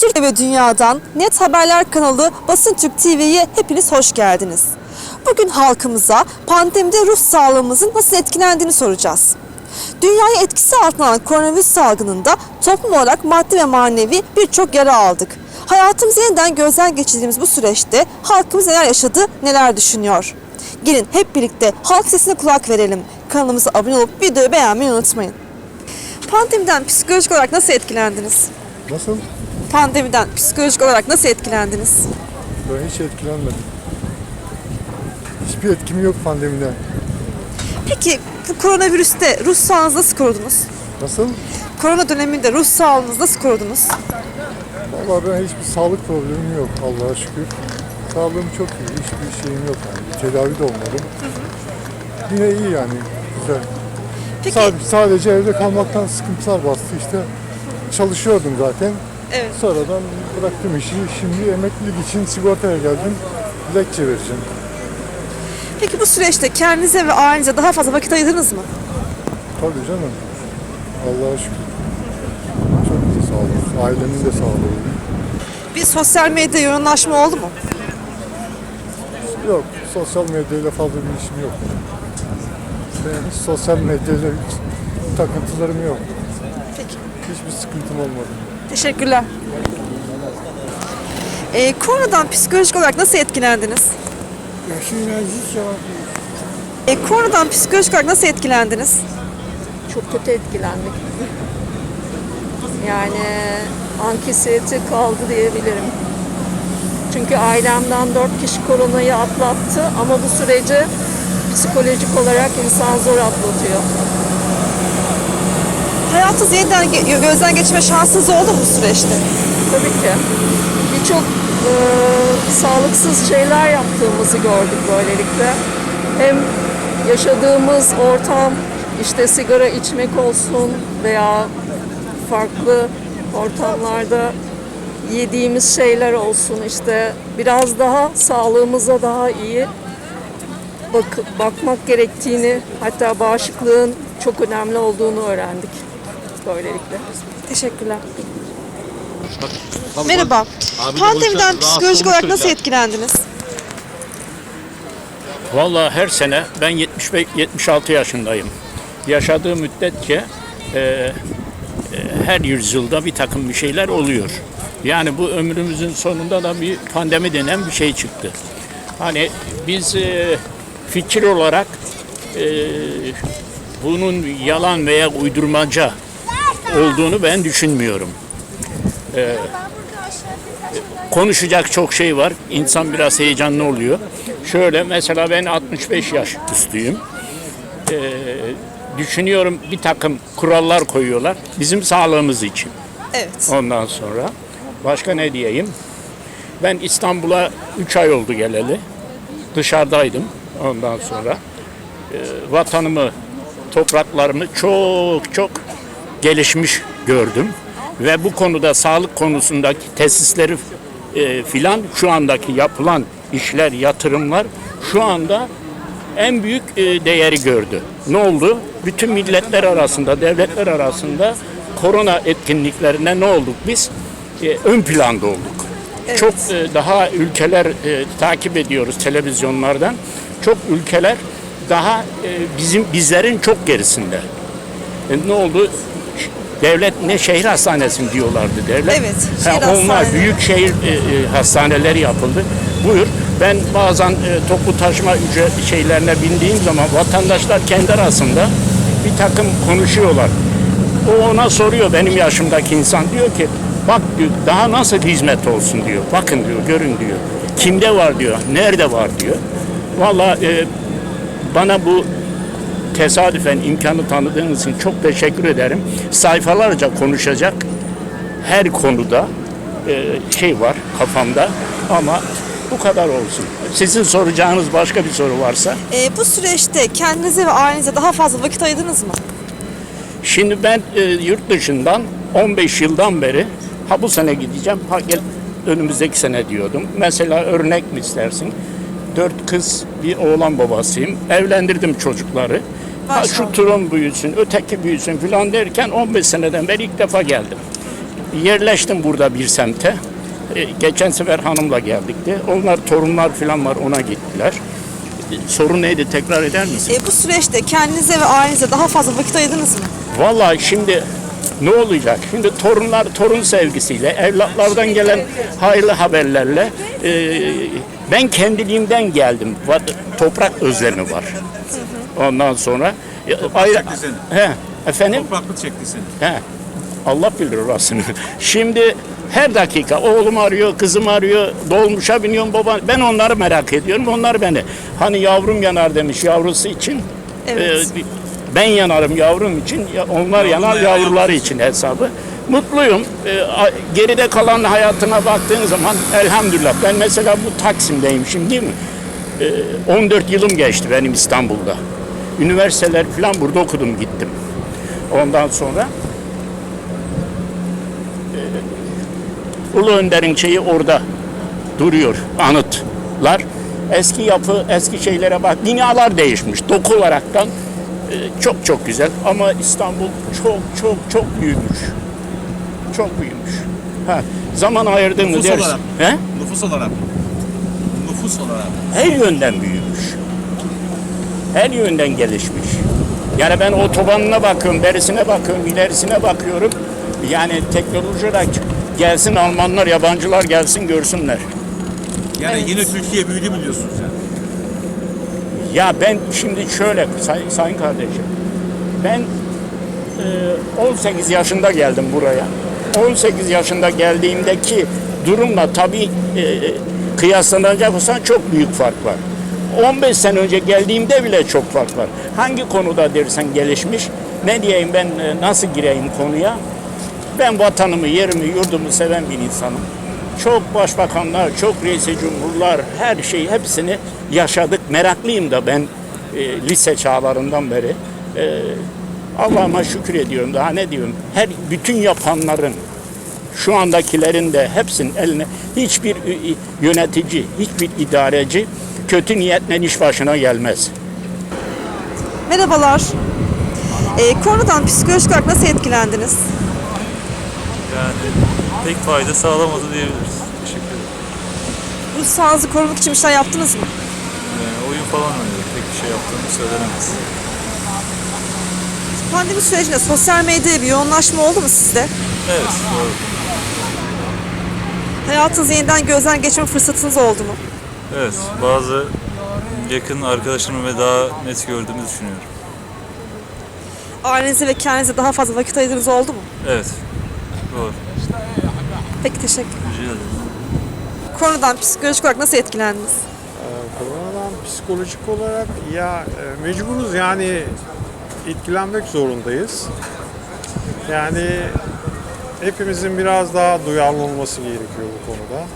Türkiye ve dünyadan Net Haberler kanalı Basın Türk TV'ye hepiniz hoş geldiniz. Bugün halkımıza pandemide ruh sağlığımızın nasıl etkilendiğini soracağız. Dünyayı etkisi altına alan koronavirüs salgınında toplum olarak maddi ve manevi birçok yara aldık. Hayatımızı yeniden gözden geçirdiğimiz bu süreçte halkımız neler yaşadı, neler düşünüyor? Gelin hep birlikte halk sesine kulak verelim. Kanalımıza abone olup videoyu beğenmeyi unutmayın. Pandemiden psikolojik olarak nasıl etkilendiniz? Nasıl? Pandemiden psikolojik olarak nasıl etkilendiniz? Ben hiç etkilenmedim. Hiçbir etkim yok pandemiden. Peki bu koronavirüste ruh sağlığınızı nasıl korudunuz? Nasıl? Korona döneminde ruh sağlığınızı nasıl korudunuz? Vallahi ben hiçbir sağlık problemim yok Allah'a şükür. Sağlığım çok iyi. Hiçbir şeyim yok yani. Tedavi de olmadım. Yine iyi yani. Güzel. Peki Sadece, sadece evde kalmaktan sıkıntılar bastı işte. Çalışıyordum zaten. Evet. Sonradan bıraktım işi. Şimdi emeklilik için sigortaya geldim. Dilekçe vereceğim. Peki bu süreçte kendinize ve ailenize daha fazla vakit ayırdınız mı? Tabii canım. Allah'a şükür. Çok da sağ olun. Ailemin de sağlığı. Bir sosyal medya yoğunlaşma oldu mu? Yok, sosyal medyayla fazla bir işim yok. Benim sosyal medyayla takıntılarım yok. Peki. Hiçbir sıkıntım olmadı. Teşekkürler. Ee, koronadan psikolojik olarak nasıl etkilendiniz? Ee, koronadan psikolojik olarak nasıl etkilendiniz? çok kötü etkilendik. Yani ankisiyete kaldı diyebilirim. Çünkü ailemden dört kişi koronayı atlattı ama bu süreci psikolojik olarak insan zor atlatıyor. Hayatınızı yeniden gözden geçirme şansınız oldu mu bu süreçte? Tabii ki birçok e, sağlıksız şeyler yaptığımızı gördük böylelikle. Hem yaşadığımız ortam işte sigara içmek olsun veya farklı ortamlarda yediğimiz şeyler olsun işte biraz daha sağlığımıza daha iyi bak bakmak gerektiğini hatta bağışıklığın çok önemli olduğunu öğrendik böylelikle. Teşekkürler. Merhaba. Pandemiden psikolojik olarak nasıl etkilendiniz? Vallahi her sene ben 75 76 yaşındayım. Yaşadığım müddetçe e, e, her yüzyılda bir takım bir şeyler oluyor. Yani bu ömrümüzün sonunda da bir pandemi denen bir şey çıktı. Hani biz e, fikir olarak e, bunun yalan veya uydurmaca olduğunu ben düşünmüyorum. E, konuşacak çok şey var. İnsan biraz heyecanlı oluyor. Şöyle mesela ben 65 yaş üstüyüm. Ee, düşünüyorum bir takım kurallar koyuyorlar bizim sağlığımız için. Evet. Ondan sonra başka ne diyeyim? Ben İstanbul'a 3 ay oldu geleli. Dışarıdaydım ondan sonra. Ee, vatanımı, topraklarımı çok çok gelişmiş gördüm. Ve bu konuda sağlık konusundaki tesisleri e, filan şu andaki yapılan işler, yatırımlar şu anda en büyük e, değeri gördü. Ne oldu? Bütün milletler arasında, devletler arasında korona etkinliklerinde ne olduk biz? E, ön planda olduk. Çok e, daha ülkeler e, takip ediyoruz televizyonlardan. Çok ülkeler daha e, bizim bizlerin çok gerisinde. E, ne oldu? Devlet ne şehir hastanesi diyorlardı devlet? Evet, Ha, şehir onlar hastaneleri. büyük şehir e, e, hastaneleri yapıldı. Buyur. Ben bazen e, toplu taşıma ücret şeylerine bindiğim zaman vatandaşlar kendi arasında bir takım konuşuyorlar. O ona soruyor benim yaşımdaki insan diyor ki bak diyor daha nasıl hizmet olsun diyor. Bakın diyor görün diyor. Kimde var diyor. Nerede var diyor. Vallahi e, bana bu tesadüfen imkanı tanıdığınız için çok teşekkür ederim. Sayfalarca konuşacak her konuda e, şey var kafamda ama bu kadar olsun. Sizin soracağınız başka bir soru varsa. Ee, bu süreçte kendinize ve ailenize daha fazla vakit ayırdınız mı? Şimdi ben e, yurt dışından 15 yıldan beri ha bu sene gideceğim ha gel önümüzdeki sene diyordum. Mesela örnek mi istersin? Dört kız bir oğlan babasıyım. Evlendirdim çocukları. Ha şu torun büyüsün, öteki büyüsün filan derken 15 seneden beri ilk defa geldim. yerleştim burada bir semte. E, geçen sefer hanımla geldik de. Onlar torunlar falan var ona gittiler. E, sorun neydi tekrar eder misin? E, bu süreçte kendinize ve ailenize daha fazla vakit ayırdınız mı? Vallahi şimdi ne olacak? Şimdi torunlar torun sevgisiyle, evlatlardan gelen hayırlı haberlerle e, ben kendiliğimden geldim. Toprak özlemi var. Ondan sonra ayrı, çekti seni. he, efendim? Topraklı çekti seni. He, Allah bilir orasını. Şimdi her dakika oğlum arıyor, kızım arıyor, dolmuşa biniyorum baba. Ben onları merak ediyorum, onlar beni. Hani yavrum yanar demiş yavrusu için. Evet. Ee, ben yanarım yavrum için, ya- onlar yanar yanar yavruları için hesabı. Mutluyum. Ee, a- geride kalan hayatına baktığın zaman elhamdülillah. Ben mesela bu Taksim'deyim şimdi değil mi? Ee, 14 yılım geçti benim İstanbul'da. Üniversiteler falan burada okudum gittim. Ondan sonra Ulu Önder'in şeyi orada duruyor, anıtlar. Eski yapı, eski şeylere bak. Binalar değişmiş. Doku olaraktan e, çok çok güzel. Ama İstanbul çok çok çok büyümüş. Çok büyümüş. Ha, zaman ayırdın mı dersin. olarak. He? Nüfus olarak. Nüfus olarak. her yönden büyümüş. Her yönden gelişmiş. Yani ben otobanına bakıyorum, berisine bakıyorum, ilerisine bakıyorum. Yani teknoloji olarak gelsin Almanlar, yabancılar gelsin görsünler. Yani yine Türkiye büyüdü mü diyorsun sen? Ya ben şimdi şöyle say- sayın kardeşim. Ben e, 18 yaşında geldim buraya. 18 yaşında geldiğimdeki durumla tabii e, kıyaslanacak olsan çok büyük fark var. 15 sene önce geldiğimde bile çok fark var. Hangi konuda dersen gelişmiş, ne diyeyim ben e, nasıl gireyim konuya? Ben vatanımı, yerimi, yurdumu seven bir insanım. Çok başbakanlar, çok reisi cumhurlar, her şeyi hepsini yaşadık. Meraklıyım da ben e, lise çağlarından beri. E, Allah'ıma şükür ediyorum. Daha ne diyorum? Her bütün yapanların, şu andakilerin de hepsinin eline hiçbir ü- yönetici, hiçbir idareci kötü niyetle iş başına gelmez. Merhabalar. E, koronadan psikolojik olarak nasıl etkilendiniz? Yani pek fayda sağlamadı diyebiliriz. Teşekkür ederim. Ruh sağlığınızı korumak için bir şeyler yaptınız mı? Yani oyun falan oynuyorum. Pek bir şey yaptığımı söylenemez. Pandemi sürecinde sosyal medyaya bir yoğunlaşma oldu mu sizde? Evet, doğru. Hayatınızı yeniden gözden geçirme fırsatınız oldu mu? Evet, bazı yakın arkadaşlarımı ve daha net gördüğümü düşünüyorum. Ailenize ve kendinize daha fazla vakit ayırdığınız oldu mu? Evet, doğru. Peki teşekkür Rica ederim. Koronadan psikolojik olarak nasıl etkilendiniz? Koronadan psikolojik olarak ya e, mecburuz yani etkilenmek zorundayız. Yani hepimizin biraz daha duyarlı olması gerekiyor bu konuda.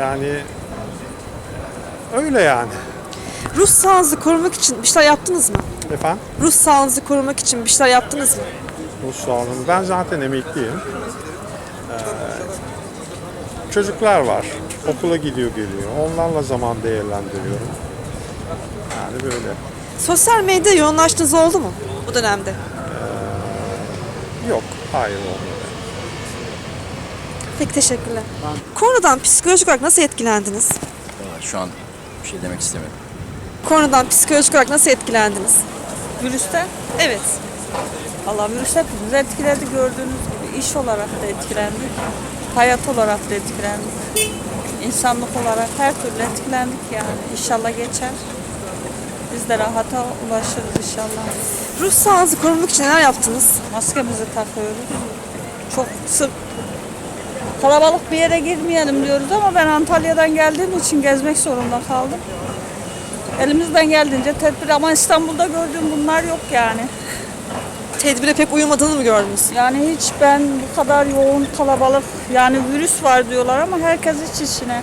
Yani öyle yani. Ruh sağlığınızı korumak için bir şeyler yaptınız mı? Efendim? Ruh sağlığınızı korumak için bir şeyler yaptınız mı? Bu sağlığım. Ben zaten emekliyim. Ee, çocuklar var. Okula gidiyor geliyor. Onlarla zaman değerlendiriyorum. Yani böyle. Sosyal medyaya yoğunlaştığınız oldu mu bu dönemde? Yok. Hayır olmadı. Peki teşekkürler. Koronadan psikolojik olarak nasıl etkilendiniz? Şu an bir şey demek istemiyorum. Koronadan psikolojik olarak nasıl etkilendiniz? Virüsten? Evet. Allah virüs hepimizi etkiledi gördüğünüz gibi. iş olarak da etkilendik. Hayat olarak da etkilendik. İnsanlık olarak her türlü etkilendik yani. İnşallah geçer. Biz de rahata ulaşırız inşallah. Ruh sağlığınızı korumak için neler yaptınız? Maskemizi takıyoruz. Çok sık kalabalık bir yere girmeyelim diyoruz ama ben Antalya'dan geldiğim için gezmek zorunda kaldım. Elimizden geldiğince tedbir ama İstanbul'da gördüğüm bunlar yok yani. Tedbire pek uymadığını mı gördünüz? Yani hiç ben bu kadar yoğun kalabalık yani virüs var diyorlar ama herkes iç içine.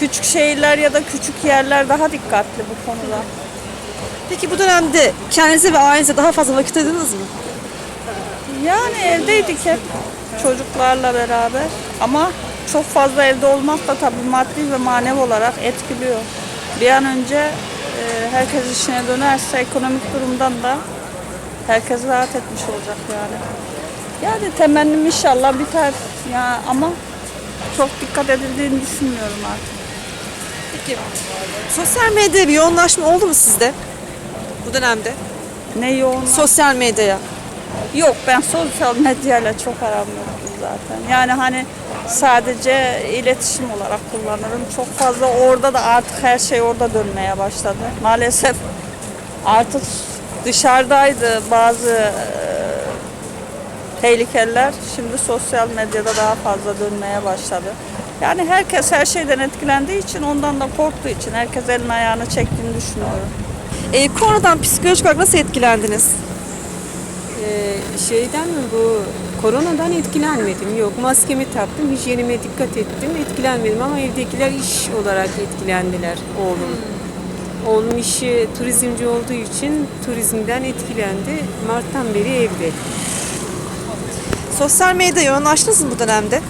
Küçük şehirler ya da küçük yerler daha dikkatli bu konuda. Peki bu dönemde kendinize ve ailenize daha fazla vakit ayırdınız mı? Yani evdeydik hep çocuklarla beraber ama çok fazla evde olmak da tabii maddi ve manevi olarak etkiliyor. Bir an önce e, herkes işine dönerse ekonomik durumdan da herkes rahat etmiş olacak yani. Yani temennim inşallah biter. Ya ama çok dikkat edildiğini düşünmüyorum artık. Peki sosyal medyaya bir yoğunlaşma oldu mu sizde bu dönemde? Ne yoğun. Sosyal medyaya. Yok ben sosyal medyayla çok aram yoktu zaten. Yani hani sadece iletişim olarak kullanırım. Çok fazla orada da artık her şey orada dönmeye başladı. Maalesef artık dışarıdaydı bazı e, tehlikeler. Şimdi sosyal medyada daha fazla dönmeye başladı. Yani herkes her şeyden etkilendiği için ondan da korktuğu için herkes elini ayağını çektiğini düşünüyorum. Ee, koronadan psikolojik olarak nasıl etkilendiniz? Ee, şeyden mi bu koronadan etkilenmedim. Yok maskemi taktım, hijyenime dikkat ettim. Etkilenmedim ama evdekiler iş olarak etkilendiler oğlum. Oğlum işi turizmci olduğu için turizmden etkilendi. Mart'tan beri evde. Sosyal medyaya yoğunlaştınız mı bu dönemde?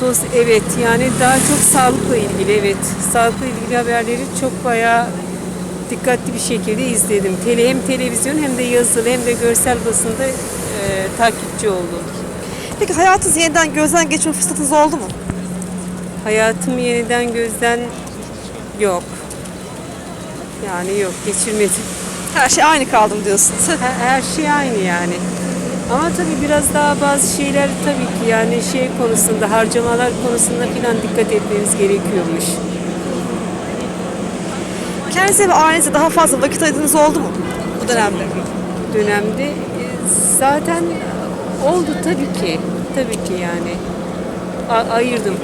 Sos, evet yani daha çok sağlıkla ilgili evet. Sağlıkla ilgili haberleri çok bayağı dikkatli bir şekilde izledim. Tele, hem televizyon hem de yazılı hem de görsel basında e, takipçi oldum. Peki hayatınızı yeniden gözden geçirme fırsatınız oldu mu? Hayatımı yeniden gözden yok. Yani yok geçirmedim. Her şey aynı kaldım diyorsunuz. Her, her şey aynı yani. Ama tabii biraz daha bazı şeyler tabii ki yani şey konusunda harcamalar konusunda falan dikkat etmeniz gerekiyormuş. Kendinize ve ailenize daha fazla vakit ayırdığınız oldu mu bu dönemde? Dönemde e, zaten oldu tabii ki. Tabii ki yani. A- ayırdım.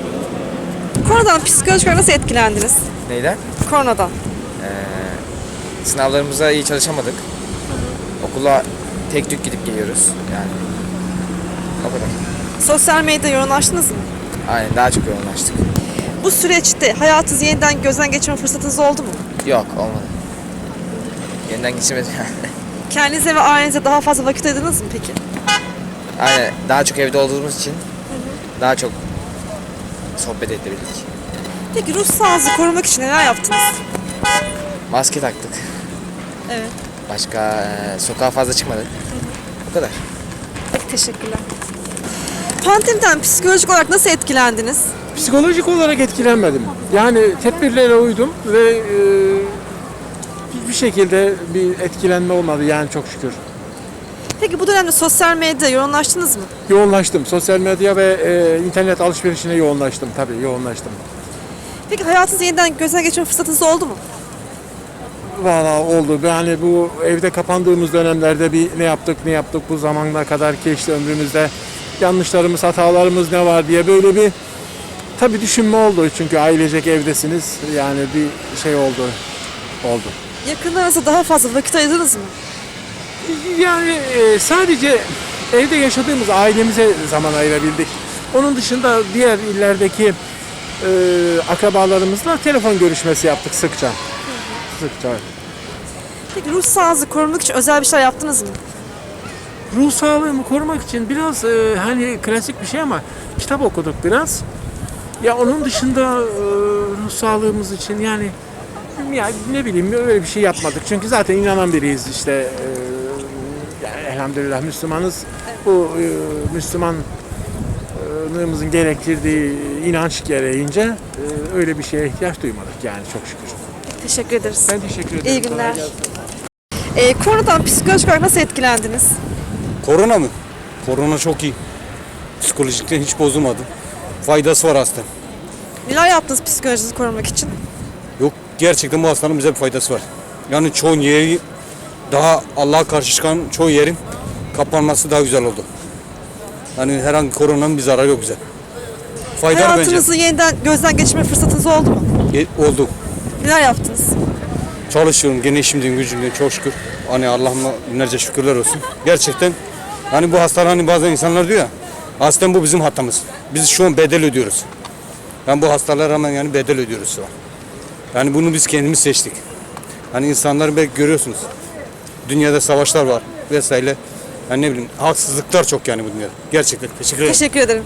Koronadan psikolojik olarak nasıl etkilendiniz? Neyden? Koronadan. Sınavlarımıza iyi çalışamadık. Okula tek tük gidip geliyoruz yani. O kadar. Sosyal medyaya yoğunlaştınız mı? Aynen daha çok yoğunlaştık. Bu süreçte hayatınızı yeniden gözden geçirme fırsatınız oldu mu? Yok olmadı. Yeniden geçemedim. Kendinize ve ailenize daha fazla vakit ayırdınız mı peki? Aynen daha çok evde olduğumuz için daha çok sohbet edebildik. Peki ruh sağlığınızı korumak için neler yaptınız? Maske taktık. Evet. Başka e, sokağa fazla çıkmadık. O kadar. Peki teşekkürler. Pandemiden psikolojik olarak nasıl etkilendiniz? Psikolojik olarak etkilenmedim. Yani tedbirlere uydum ve e, hiçbir şekilde bir etkilenme olmadı yani çok şükür. Peki bu dönemde sosyal medyaya yoğunlaştınız mı? Yoğunlaştım. Sosyal medya ve e, internet alışverişine yoğunlaştım tabii yoğunlaştım. Peki hayatınızı yeniden gözden geçirme fırsatınız oldu mu? Valla oldu. Yani bu evde kapandığımız dönemlerde bir ne yaptık ne yaptık bu zamana kadar ki işte ömrümüzde yanlışlarımız hatalarımız ne var diye böyle bir tabii düşünme oldu. Çünkü ailecek evdesiniz yani bir şey oldu. Oldu. Yakınlarınıza daha fazla vakit ayırdınız mı? Yani e, sadece evde yaşadığımız ailemize zaman ayırabildik. Onun dışında diğer illerdeki e, akrabalarımızla telefon görüşmesi yaptık sıkça. Sıkça. Peki ruh sağlığınızı korumak için özel bir şeyler yaptınız mı? Ruh sağlığımı korumak için biraz e, hani klasik bir şey ama kitap okuduk biraz. Ya onun dışında e, ruh sağlığımız için yani ya ne bileyim öyle bir şey yapmadık. Çünkü zaten inanan biriyiz işte. e, yani elhamdülillah Müslümanız. Bu e, Müslümanlığımızın gerektirdiği inanç gereğince e, öyle bir şeye ihtiyaç duymadık yani çok şükür. Teşekkür ederiz. Ben teşekkür ederim. İyi günler. Ee, koronadan psikolojik olarak nasıl etkilendiniz? Korona mı? Korona çok iyi. Psikolojikten hiç bozulmadı. Faydası var hasta. Neler yaptınız psikolojinizi korumak için? Yok gerçekten bu hastanın bize bir faydası var. Yani çoğu yeri daha Allah'a karşı çıkan çoğu yerin kapanması daha güzel oldu. Yani herhangi koronanın bir zararı yok bize. Faydalı bence. Hayatınızı yeniden gözden geçirme fırsatınız oldu mu? Ge- Oldu. Neler yaptınız? Çalışıyorum gene işimden gücümden çok şükür. Hani Allah'ıma binlerce şükürler olsun. Gerçekten hani bu hastalar hani bazen insanlar diyor ya aslında bu bizim hatamız. Biz şu an bedel ödüyoruz. Yani bu hastalara rağmen yani bedel ödüyoruz şu an. Yani bunu biz kendimiz seçtik. Hani insanları belki görüyorsunuz. Dünyada savaşlar var vesaire. Yani ne bileyim haksızlıklar çok yani bu dünyada. Gerçekten teşekkür ederim. Teşekkür ederim.